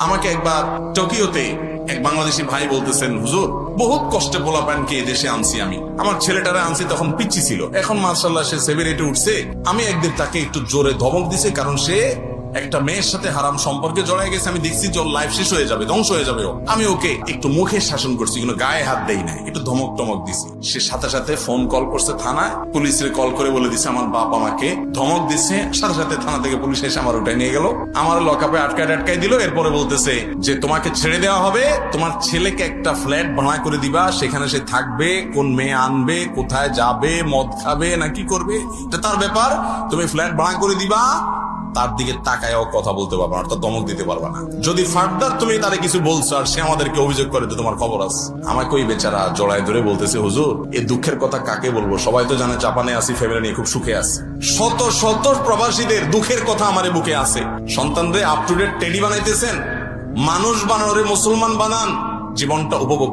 আমাকে একবার টোকিওতে এক বাংলাদেশি ভাই বলতেছেন, হুজুর, বহুত কষ্টে পোলা কে দেশে আনছি আমি। আমার ছেলেটারে আনছি তখন পিচ্ছি ছিল। এখন মার্শাল্লাহ সে সেভেন উঠছে। আমি একদিন তাকে একটু জোরে ধমক দিছে, কারণ সে একটা মেয়ের সাথে হারাম সম্পর্কে জড়াই গেছে, আমি দেখছি যে লাইফ শেষ হয়ে যাবে, ধ্বংস হয়ে যাবে। আমি ওকে একটু মুখে শাসন করছি, কিন্তু গায়ে হাত দেই নাই, একটু ধমক টমক দিছি। সে সাথে সাথে ফোন কল করছে থানায় পুলিশের কল করে বলে দিছে, আমার বাপ আমাকে ধমক দিছে। সাথে সাথে থানা থেকে পুলিশ এসে আমার উঠাই নিয়ে গেল। আমার লকআপে আটকায় আটকাই দিল, এরপরে বলতেছে যে, তোমাকে ছেড়ে দেওয়া হবে, তোমার ছেলেকে একটা ফ্ল্যাট ভাড়া করে দিবা, সেখানে সে থাকবে, কোন মেয়ে আনবে, কোথায় যাবে, মদ খাবে না কি করবে? এটা তার ব্যাপার, তুমি ফ্ল্যাট ভাড়া করে দিবা তার দিকে তাকায়ও কথা বলতে পারবা না, অর্থাৎ দমক দিতে পারবা না। যদি ফার্দার তুমি তারে কিছু বলছো আর সে আমাদেরকে অভিযোগ করে তো তোমার খবর আছে, আমাকে ওই বেচারা জড়ায় ধরে বলতেছে, হুজুর এই দুঃখের কথা কাকে বলব? সবাই তো জানে জাপানে আছি ফ্যামিলি নিয়ে খুব সুখে আছে। শত শত প্রবাসীদের দুঃখের কথা আমার বুকে আছে। সন্তানদের আপ টু ডেট টেডি বানাইতেছেন, মানুষ বানানোরে মুসলমান বানান, জীবনটা উপভোগ